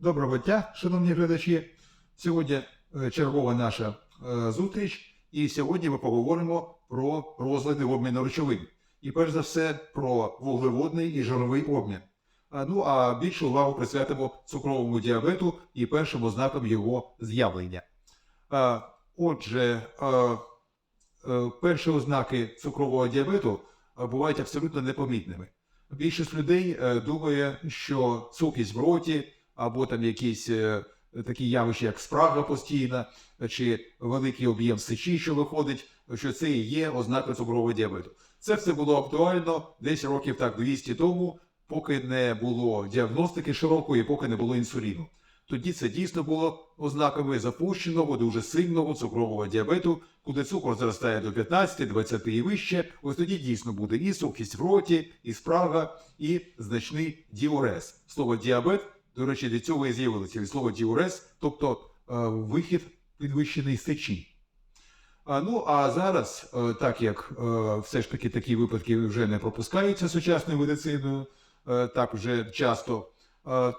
Доброго дня, шановні глядачі. Сьогодні е, чергова наша е, зустріч, і сьогодні ми поговоримо про розлади обміну речовин. І перш за все про вуглеводний і жировий обмін. Ну а більшу увагу присвятимо цукровому діабету і першим ознакам його з'явлення. Отже, е, перші ознаки цукрового діабету бувають абсолютно непомітними. Більшість людей думає, що сухість в роті або там якісь е, такі явища, як спрага постійна, чи великий об'єм сечі, що виходить, що це і є ознака цукрового діабету. Це все було актуально десь років так 200 тому, поки не було діагностики широкої, поки не було інсуліну. Тоді це дійсно було ознаками запущеного, дуже сильного цукрового діабету, куди цукор зростає до 15, 20 і вище. Ось тоді дійсно буде і сухість в роті, і спрага, і значний діурез. Слово діабет, до речі, від цього і з'явилося від слова діурез, тобто е, вихід підвищений сечі. А, ну а зараз, е, так як е, все ж таки такі випадки вже не пропускаються сучасною медициною, так вже часто,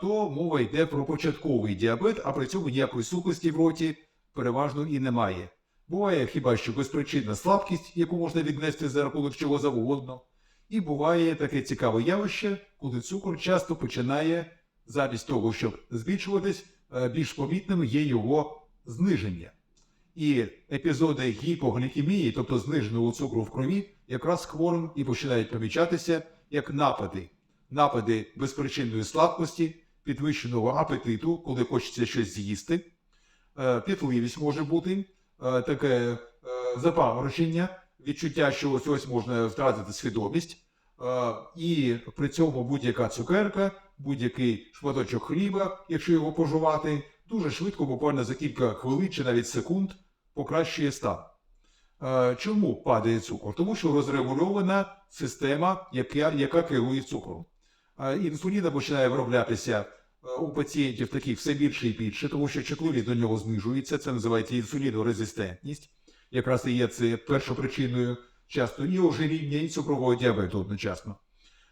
то мова йде про початковий діабет, а при цьому ніякої сухості в роті переважно і немає. Буває хіба що безпричинна слабкість, яку можна віднести за рахунок чого завгодно. І буває таке цікаве явище, коли цукор часто починає, замість того, щоб збільшуватись, е, більш помітним є його зниження. І епізоди гіпоглікемії, тобто зниженого цукру в крові, якраз хворим і починають помічатися як напади. Напади безпричинної слабкості, підвищеного апетиту, коли хочеться щось з'їсти, Е, пітливість може бути, е, таке е, запаморочення, відчуття, що ось ось можна втратити свідомість. Е, І при цьому будь-яка цукерка, будь-який шматочок хліба, якщо його пожувати, дуже швидко, буквально за кілька хвилин чи навіть секунд, покращує стан. Е, Чому падає цукор? Тому що розрегульована система, яка, яка керує цукром. Е, Інсуліна починає вироблятися е, у пацієнтів таких все більше і більше, тому що чутливість до нього знижується. Це називається інсулінорезистентність. Якраз і є це першопричиною часто і ожиріння, і цукрового діабету одночасно.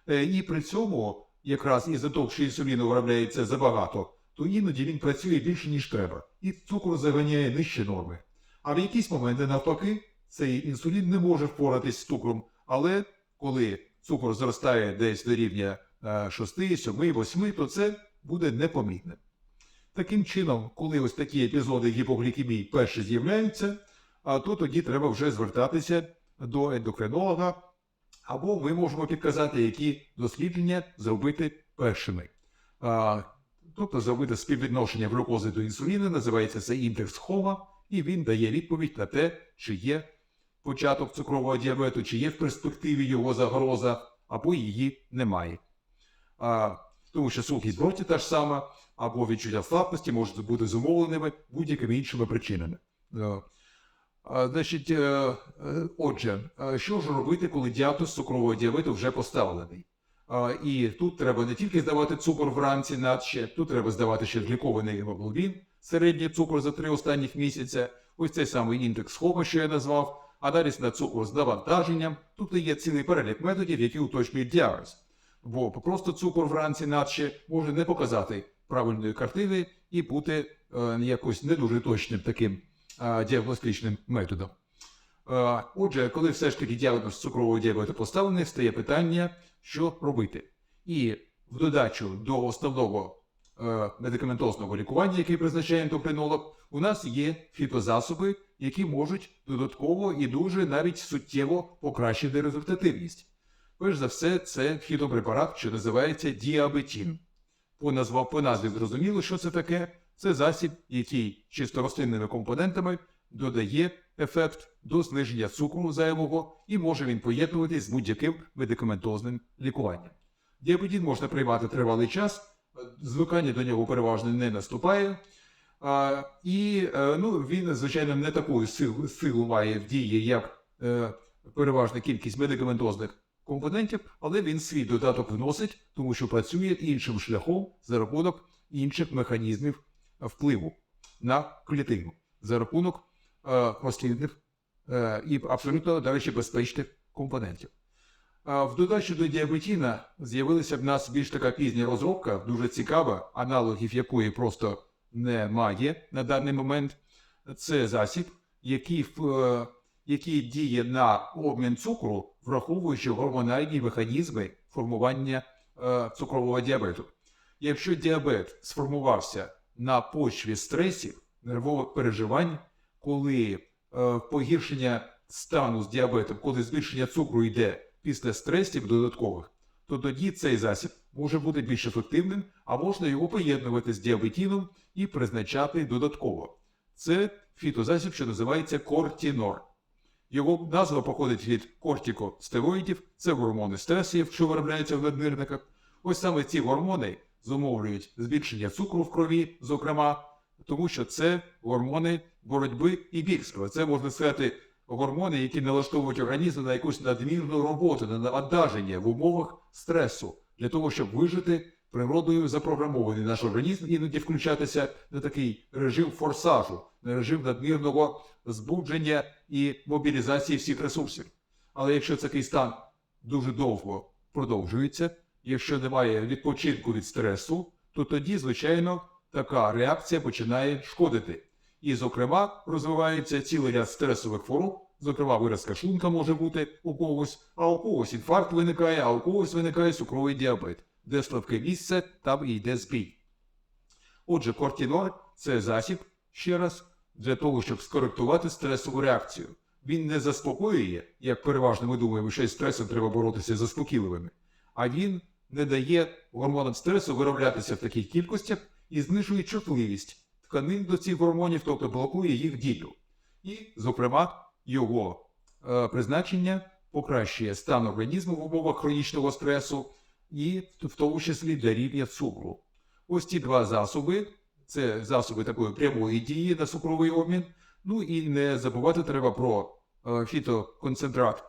І при цьому, якраз із-за того, що інсуліну виробляється забагато, то іноді він працює більше, ніж треба, і цукор заганяє нижче норми. А в якісь моменти, навпаки, цей інсулін не може впоратись з цукром, але коли цукор зростає десь до рівня е, 6, 7, 8, то це буде непомітним. Таким чином, коли ось такі епізоди гіпоглікемії перші з'являються, то тоді треба вже звертатися до ендокринолога, або ми можемо підказати, які дослідження зробити першими. Тобто зробити співвідношення глюкози до інсуліну, називається це індекс Хома, і він дає відповідь на те, чи є початок цукрового діабету, чи є в перспективі його загроза, або її немає. А, тому що сухість в роті та ж сама, або відчуття слабкості можуть бути зумовленими будь-якими іншими причинами. Значить, е, е, отже, е, що ж робити, коли діагноз цукрового діабету вже поставлений? І тут треба не тільки здавати цукор вранці, надще, тут треба здавати ще глікований гемоглобін, середній цукор за три останніх місяця, ось цей самий індекс Хома, що я назвав, аналіз на цукор з навантаженням. Тут є цілий перелік методів, які уточнюють діагноз. Бо просто цукор вранці надще може не показати правильної картини і бути е, якось не дуже точним таким діагностичним методом. Е, Отже, коли все ж таки діагноз цукрового діабету поставлений, стає питання, що робити. І в додачу до основного е, медикаментозного лікування, яке призначає ендокринолог, у нас є фітозасоби, які можуть додатково і дуже навіть суттєво покращити результативність. Перш за все, це фітопрепарат, що називається діабетін. По назві зрозуміло, що це таке. Це засіб, який чисто рослинними компонентами додає ефект до зниження цукру зайвого і може він поєднуватись з будь-яким медикаментозним лікуванням. Діабетін можна приймати тривалий час, звикання до нього переважно не наступає. А, і е, ну, він, звичайно, не таку силу, силу має в дії, як е, переважна кількість медикаментозних компонентів, але він свій додаток вносить, тому що працює іншим шляхом за рахунок інших механізмів впливу на клітину, за рахунок е, рослинних е, і абсолютно, до речі, безпечних компонентів. В додачу до діабетіна з'явилася в нас більш така пізня розробка, дуже цікава, аналогів якої просто немає на даний момент. Це засіб, який, е, який діє на обмін цукру, враховуючи гормональні механізми формування цукрового діабету. Якщо діабет сформувався на почві стресів, нервових переживань, коли е, погіршення стану з діабетом, коли збільшення цукру йде після стресів додаткових, то тоді цей засіб може бути більш ефективним, а можна його поєднувати з діабетіном і призначати додатково. Це фітозасіб, що називається кортінор. Його назва походить від кортикостероїдів, це гормони стресів, що виробляються в наднирниках. Ось саме ці гормони зумовлюють збільшення цукру в крові, зокрема, тому що це гормони боротьби і бігства. Це можна сказати гормони, які налаштовують організм на якусь надмірну роботу, на навантаження в умовах стресу, для того, щоб вижити природою запрограмований наш організм іноді включатися на такий режим форсажу, на режим надмірного збудження і мобілізації всіх ресурсів. Але якщо такий стан дуже довго продовжується, якщо немає відпочинку від стресу, то тоді, звичайно, така реакція починає шкодити. І, зокрема, розвивається цілий ряд стресових хвороб, зокрема, виразка шлунка може бути у когось, а у когось інфаркт виникає, а у когось виникає цукровий діабет. Де слабке місце, там і йде збій. Отже, кортінор це засіб, ще раз, для того, щоб скоректувати стресову реакцію. Він не заспокоює, як переважно ми думаємо, що із стресом треба боротися заспокійливими, а він не дає гормонам стресу вироблятися в таких кількостях і знижує чутливість тканин до цих гормонів, тобто блокує їх дію. І, зокрема, його е, призначення покращує стан організму в умовах хронічного стресу і в тому числі для рівня цукру. Ось ці два засоби це засоби такої прямої дії на цукровий обмін. Ну і не забувати треба про е, фітоконцентрат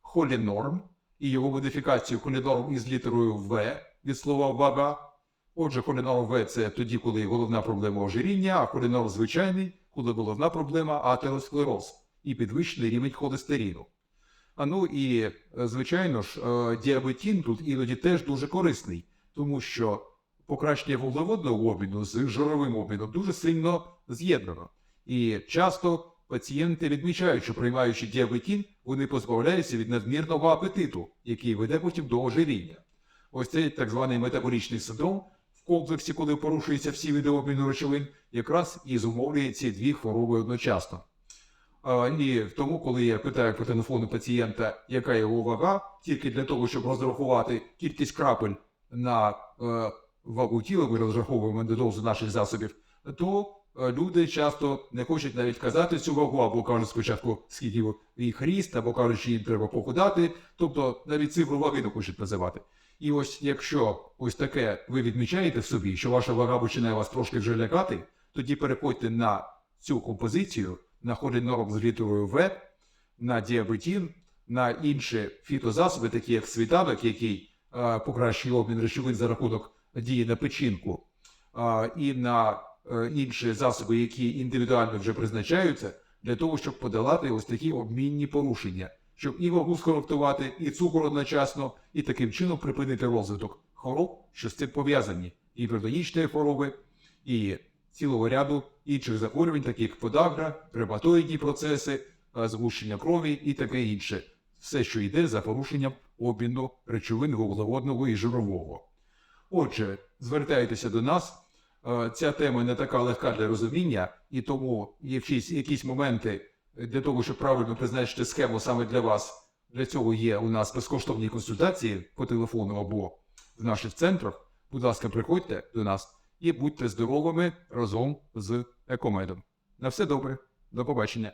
холінорм і його модифікацію холінорм із літерою В від слова вага. Отже, холінорм В це тоді, коли головна проблема ожиріння, а холінорм звичайний, коли головна проблема атеросклероз і підвищений рівень холестерину. А ну і, е, звичайно ж, е, діабетін тут іноді теж дуже корисний, тому що покращення вуглеводного обміну з жировим обміном дуже сильно з'єднано. І часто пацієнти відмічають, що приймаючи діабетін, вони позбавляються від надмірного апетиту, який веде потім до ожиріння. Ось цей так званий метаболічний синдром в комплексі, коли порушуються всі види обміну речовин, якраз і зумовлює ці дві хвороби одночасно. А, І тому, коли я питаю по телефону пацієнта, яка його вага, тільки для того, щоб розрахувати кількість крапель на е, вагу тіла, ми розраховуємо на дозу наших засобів, то люди часто не хочуть навіть казати цю вагу, або кажуть спочатку, скільки їх ріст, або кажуть, що їм треба похудати, тобто навіть цифру ваги не хочуть називати. І ось якщо ось таке ви відмічаєте в собі, що ваша вага починає вас трошки вже лякати, тоді переходьте на цю композицію, на холінорм з літерою В, на діабетін, на інші фітозасоби, такі як світанок, який е, покращує обмін речовин за рахунок дії на печінку, е, і на е, інші засоби, які індивідуально вже призначаються, для того, щоб подолати ось такі обмінні порушення, щоб і вагу скоректувати, і цукор одночасно, і таким чином припинити розвиток хвороб, що з цим пов'язані, і гіпертонічної хвороби, і цілого ряду інших захворювань, таких як подагра, ревматоїдні процеси, е, згущення крові і таке інше. Все, що йде за порушенням обміну речовин вуглеводного і жирового. Отже, звертайтеся до нас. Е, Ця тема не така легка для розуміння, і тому якісь, якісь моменти для того, щоб правильно призначити схему саме для вас. Для цього є у нас безкоштовні консультації по телефону або в наших центрах. Будь ласка, приходьте до нас і будьте здоровими разом з екомедом. На все добре, до побачення.